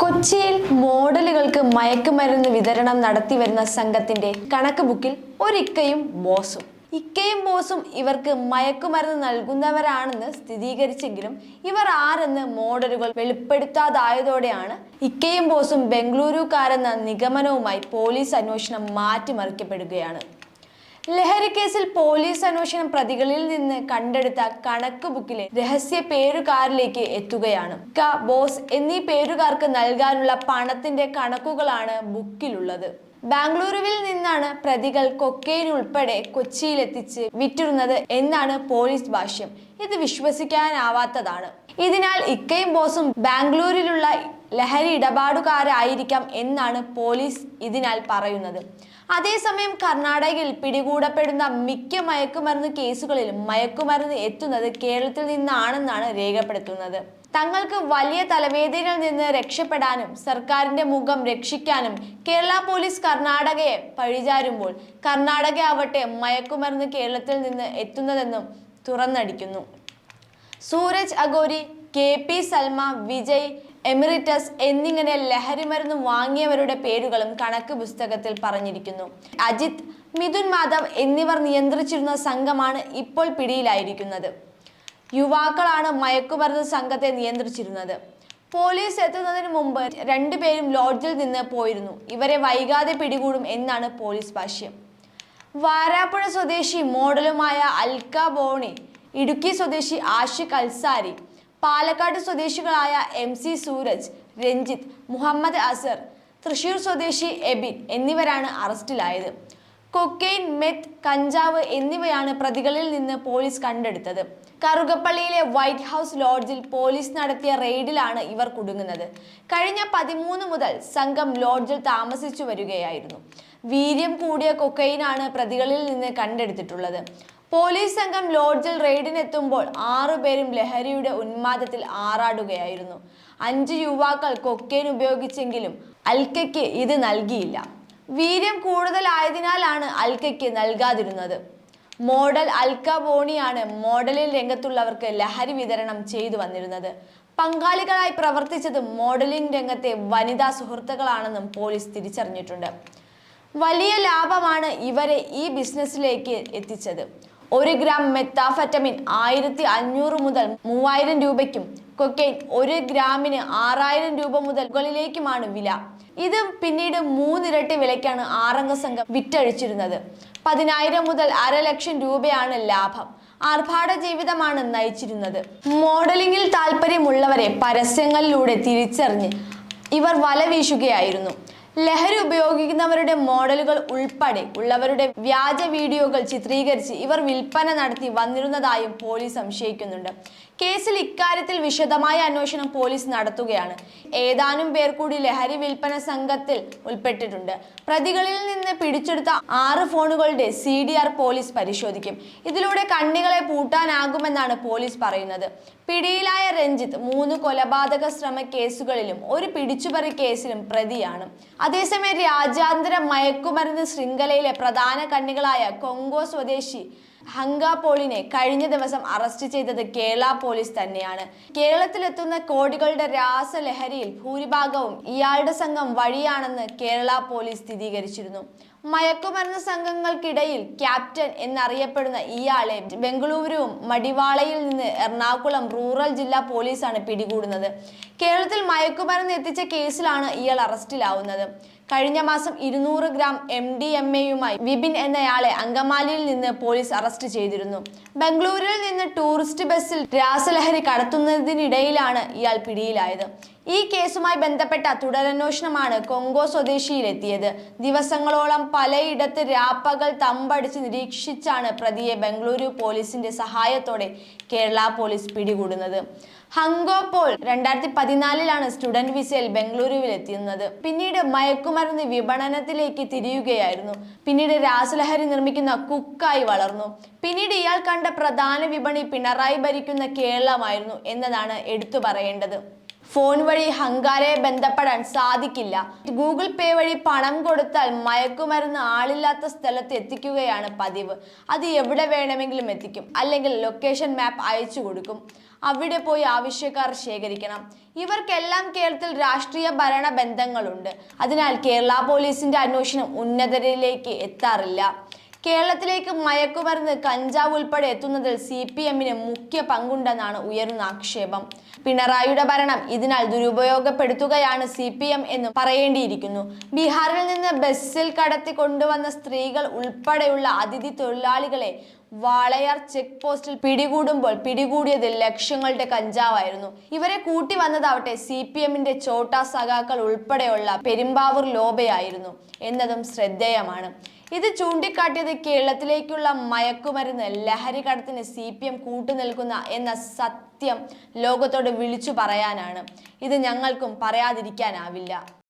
കൊച്ചിയിൽ മോഡലുകൾക്ക് മയക്കുമരുന്ന് വിതരണം നടത്തി വരുന്ന സംഘത്തിന്റെ കണക്ക് ബുക്കിൽ ഒരിക്കയും ബോസും ഇക്കയും ബോസും ഇവർക്ക് മയക്കുമരുന്ന് നൽകുന്നവരാണെന്ന് സ്ഥിരീകരിച്ചെങ്കിലും ഇവർ ആരെന്ന് മോഡലുകൾ വെളിപ്പെടുത്താതായതോടെയാണ് ഇക്കയും ബോസും ബംഗളൂരുകാരെന്ന നിഗമനവുമായി പോലീസ് അന്വേഷണം മാറ്റിമറിക്കപ്പെടുകയാണ്. ലഹരി കേസിൽ പോലീസ് അന്വേഷണം പ്രതികളിൽ നിന്ന് കണ്ടെടുത്ത കണക്ക് ബുക്കിലെ രഹസ്യ പേരുകാരിലേക്ക് എത്തുകയാണ്. ക ബോസ് എന്നീ പേരുകാർക്ക് നൽകാനുള്ള പണത്തിന്റെ കണക്കുകളാണ് ബുക്കിലുള്ളത്. ബാംഗ്ലൂരുവിൽ നിന്നാണ് പ്രതികൾ കൊക്കെയിൻ ഉൾപ്പെടെ കൊച്ചിയിലെത്തിച്ച് വിറ്റിരുന്നത് എന്നാണ് പോലീസ് ഭാഷ്യം. ഇത് വിശ്വസിക്കാനാവാത്തതാണ്. ഇതിനാൽ ഇക്കയും ബോസും ബാംഗ്ലൂരിലുള്ള ലഹരി ഇടപാടുകാരായിരിക്കാം എന്നാണ് പോലീസ് ഇതിനാൽ പറയുന്നത്. അതേസമയം കർണാടകയിൽ പിടികൂടപ്പെടുന്ന മിക്ക മയക്കുമരുന്ന് കേസുകളിലും മയക്കുമരുന്ന് എത്തുന്നത് കേരളത്തിൽ നിന്നാണെന്നാണ് രേഖപ്പെടുത്തുന്നത്. തങ്ങൾക്ക് വലിയ തലവേദനയിൽ നിന്ന് രക്ഷപ്പെടാനും സർക്കാരിന്റെ മുഖം രക്ഷിക്കാനും കേരള പോലീസ് കർണാടകയെ പഴിചാരുമ്പോൾ കർണാടക ആവട്ടെ മയക്കുമരുന്ന് കേരളത്തിൽ നിന്ന് എത്തുന്നതെന്നും തുറന്നടിക്കുന്നു. Sooraj Aghori K P Salma Vijay Emeritus എന്നിങ്ങനെ ലഹരിമരുന്ന് വാങ്ങിയവരുടെ പേരുകളും കണക്ക് പുസ്തകത്തിൽ പറഞ്ഞിരിക്കുന്നു. അജിത് മിഥുൻ മാധവ് എന്നിവർ നിയന്ത്രിച്ചിരുന്ന സംഘമാണ് ഇപ്പോൾ പിടിയിലായിരിക്കുന്നത്. യുവാക്കളാണ് മയക്കുമരുന്ന് സംഘത്തെ നിയന്ത്രിച്ചിരുന്നത്. പോലീസ് എത്തുന്നതിന് മുമ്പ് രണ്ടുപേരും ലോഡ്ജിൽ നിന്ന് പോയിരുന്നു. ഇവരെ വൈകാതെ പിടികൂടും എന്നാണ് പോലീസ് ഭാഷ്യം. വാരാപ്പുഴ സ്വദേശി മോഡലുമായ അൽക്ക ബോണി ഇടുക്കി സ്വദേശി ആഷിഖ് അൽസാരി പാലക്കാട് സ്വദേശികളായ എം സി സൂരജ് രഞ്ജിത്ത് മുഹമ്മദ് അസർ തൃശൂർ സ്വദേശി എബിൻ എന്നിവരാണ് അറസ്റ്റിലായത്. കൊക്കെയിൻ മെത്ത് കഞ്ചാവ് എന്നിവയാണ് പ്രതികളിൽ നിന്ന് പോലീസ് കണ്ടെടുത്തത്. കറുകപ്പള്ളിയിലെ വൈറ്റ് ഹൗസ് ലോഡ്ജിൽ പോലീസ് നടത്തിയ റെയ്ഡിലാണ് ഇവർ കുടുങ്ങുന്നത്. കഴിഞ്ഞ പതിമൂന്ന് മുതൽ സംഘം ലോഡ്ജിൽ താമസിച്ചു വരികയായിരുന്നു. വീര്യം കൂടിയ കൊക്കൈനാണ് പ്രതികളിൽ നിന്ന് കണ്ടെടുത്തിട്ടുള്ളത്. പോലീസ് സംഘം ലോഡ്ജിൽ റെയ്ഡിനെത്തുമ്പോൾ ആറുപേരും ലഹരിയുടെ ഉന്മാദത്തിൽ ആറാടുകയായിരുന്നു. അഞ്ച് യുവാക്കൾ കൊക്കൈൻ ഉപയോഗിച്ചെങ്കിലും അൽക്കയ്ക്ക് ഇത് നൽകിയില്ല. വീര്യം കൂടുതലായതിനാലാണ് അൽക്കയ്ക്ക് നൽകാതിരുന്നത്. മോഡൽ അൽക്ക ബോണിയാണ് മോഡലിൽ രംഗത്തുള്ളവർക്ക് ലഹരി വിതരണം ചെയ്തു വന്നിരുന്നത്. പങ്കാളികളായി പ്രവർത്തിച്ചത് മോഡലിംഗ് രംഗത്തെ വനിതാ സുഹൃത്തുക്കളാണെന്നും പോലീസ് തിരിച്ചറിഞ്ഞിട്ടുണ്ട്. വലിയ ലാഭമാണ് ഇവരെ ഈ ബിസിനസ്സിലേക്ക് എത്തിച്ചത്. ഒരു ഗ്രാം മെത്താഫറ്റമിൻ ആയിരത്തി അഞ്ഞൂറ് മുതൽ മൂവായിരം രൂപയ്ക്കും കൊക്കൈൻ ഒരു ഗ്രാമിന് ആറായിരം രൂപ മുതൽ മുകളിലേക്കുമാണ് വില. ഇത് പിന്നീട് മൂന്നിരട്ടി വിലയ്ക്കാണ് ആറംഗ സംഘം വിറ്റഴിച്ചിരുന്നത്. പതിനായിരം മുതൽ അരലക്ഷം രൂപയാണ് ലാഭം. ആർഭാട ജീവിതമാണ് നയിച്ചിരുന്നത്. മോഡലിംഗിൽ താല്പര്യമുള്ളവരെ പരസ്യങ്ങളിലൂടെ തിരിച്ചറിഞ്ഞ് ഇവർ വല വീശുകയായിരുന്നു. ലഹരി ഉപയോഗിക്കുന്നവരുടെ മോഡലുകൾ ഉൾപ്പെടെ ഉള്ളവരുടെ വ്യാജ വീഡിയോകൾ ചിത്രീകരിച്ച് ഇവർ വിൽപ്പന നടത്തി വന്നിരുന്നതായും പോലീസ് സംശയിക്കുന്നുണ്ട്. കേസിൽ ഇക്കാര്യത്തിൽ വിശദമായ അന്വേഷണം പോലീസ് നടത്തുകയാണ്. ഏതാനും പേർ കൂടി ലഹരി വിൽപ്പന സംഘത്തിൽ ഉൾപ്പെട്ടിട്ടുണ്ട്. പ്രതികളിൽ നിന്ന് പിടിച്ചെടുത്ത ആറ് ഫോണുകളുടെ സി പോലീസ് പരിശോധിക്കും. ഇതിലൂടെ കണ്ണികളെ പൂട്ടാനാകുമെന്നാണ് പോലീസ് പറയുന്നത്. പിടിയിലായ രഞ്ജിത്ത് മൂന്ന് കൊലപാതക ശ്രമ കേസുകളിലും ഒരു പിടിച്ചുപറി കേസിലും പ്രതിയാണ്. അതേസമയം രാജ്യാന്തര മയക്കുമരുന്ന് ശൃംഖലയിലെ പ്രധാന കണ്ണികളായ കൊങ്കോ സ്വദേശി ഹങ്കാപോളിനെ കഴിഞ്ഞ ദിവസം അറസ്റ്റ് ചെയ്തത് കേരള പോലീസ് തന്നെയാണ്. കേരളത്തിലെത്തുന്ന കോടികളുടെ രാസലഹരിയിൽ ഭൂരിഭാഗവും ഇയാളുടെ സംഘം വഴിയാണെന്ന് കേരള പോലീസ് സ്ഥിരീകരിച്ചിരുന്നു. മയക്കുമരുന്ന് സംഘങ്ങൾക്കിടയിൽ ക്യാപ്റ്റൻ എന്നറിയപ്പെടുന്ന ഇയാളെ ബംഗളൂരുവും മടിവാളയിൽ നിന്ന് എറണാകുളം റൂറൽ ജില്ലാ പോലീസാണ് പിടികൂടുന്നത്. കേരളത്തിൽ മയക്കുമരുന്ന് എത്തിച്ച കേസിലാണ് ഇയാൾ അറസ്റ്റിലാവുന്നത്. കഴിഞ്ഞ മാസം ഇരുന്നൂറ് ഗ്രാം എം ഡി എം എയുമായി വിപിൻ എന്നയാളെ അങ്കമാലിയിൽ നിന്ന് പോലീസ് അറസ്റ്റ് ചെയ്തിരുന്നു. ബംഗളൂരുവിൽ നിന്ന് ടൂറിസ്റ്റ് ബസ്സിൽ രാസലഹരി കടത്തുന്നതിനിടയിലാണ് ഇയാൾ പിടിയിലായത്. ഈ കേസുമായി ബന്ധപ്പെട്ട തുടരന്വേഷണമാണ് കൊങ്കോ സ്വദേശിയിലെത്തിയത്. ദിവസങ്ങളോളം പലയിടത്ത് രാപ്പകൽ തമ്പടിച്ച് നിരീക്ഷിച്ചാണ് പ്രതിയെ ബംഗളൂരു പോലീസിന്റെ സഹായത്തോടെ കേരള പോലീസ് പിടികൂടുന്നത്. ഹങ്കോ പോൾ രണ്ടായിരത്തി പതിനാലിലാണ് സ്റ്റുഡന്റ് വിസയിൽ ബംഗളൂരുവിൽ എത്തുന്നത് പിന്നീട് മയക്കുമരുന്ന് വിപണനത്തിലേക്ക് തിരിയുകയായിരുന്നു. പിന്നീട് രാസലഹരി നിർമ്മിക്കുന്ന കുക്കായി വളർന്നു. പിന്നീട് ഇയാൾ കണ്ട പ്രധാന വിപണി പിണറായി ഭരിക്കുന്ന കേരളമായിരുന്നു എന്നതാണ് എടുത്തു പറയേണ്ടത്. ഫോൺ വഴി ഹങ്കാരയെ ബന്ധപ്പെടാൻ സാധിക്കില്ല. ഗൂഗിൾ പേ വഴി പണം കൊടുത്താൽ മയക്കുമരുന്ന് ആളില്ലാത്ത സ്ഥലത്ത് എത്തിക്കുകയാണ് പതിവ്. അത് എവിടെ വേണമെങ്കിലും എത്തിക്കും. അല്ലെങ്കിൽ ലൊക്കേഷൻ മാപ്പ് അയച്ചു കൊടുക്കും. അവിടെ പോയി ആവശ്യക്കാർ ശേഖരിക്കണം. ഇവർക്കെല്ലാം കേരളത്തിൽ രാഷ്ട്രീയ ഭരണ ബന്ധങ്ങളുണ്ട്. അതിനാൽ കേരള പോലീസിന്റെ അന്വേഷണം ഉന്നതരിലേക്ക് എത്താറില്ല. കേരളത്തിലേക്ക് മയക്കുമരുന്ന് കഞ്ചാവ് ഉൾപ്പെടെ എത്തുന്നതിൽ സി പി എമ്മിന് മുഖ്യ പങ്കുണ്ടെന്നാണ് ഉയരുന്ന ആക്ഷേപം. പിണറായിയുടെ ഭരണം ഇതിനാൽ ദുരുപയോഗപ്പെടുത്തുകയാണ് സി പി എം എന്ന് പറയേണ്ടിയിരിക്കുന്നു. ബീഹാറിൽ നിന്ന് ബസ്സിൽ കടത്തി കൊണ്ടുവന്ന സ്ത്രീകൾ ഉൾപ്പെടെയുള്ള അതിഥി തൊഴിലാളികളെ വാളയാർ ചെക്ക് പോസ്റ്റിൽ പിടികൂടുമ്പോൾ പിടികൂടിയത് ലക്ഷങ്ങളുടെ കഞ്ചാവായിരുന്നു. ഇവരെ കൂട്ടി വന്നതാവട്ടെ സി പി എമ്മിന്റെ ചോട്ടാ സഖാക്കൾ ഉൾപ്പെടെയുള്ള പെരുമ്പാവൂർ ലോബയായിരുന്നു എന്നതും ശ്രദ്ധേയമാണ്. ഇത് ചൂണ്ടിക്കാട്ടിയത് കേരളത്തിലേക്കുള്ള മയക്കുമരുന്ന്. ലഹരി കടത്തിന് സി പി എം കൂട്ടുനിൽക്കുന്ന എന്ന സത്യം ലോകത്തോട് വിളിച്ചു പറയാനാണ്. ഇത് ഞങ്ങൾക്കും പറയാതിരിക്കാനാവില്ല.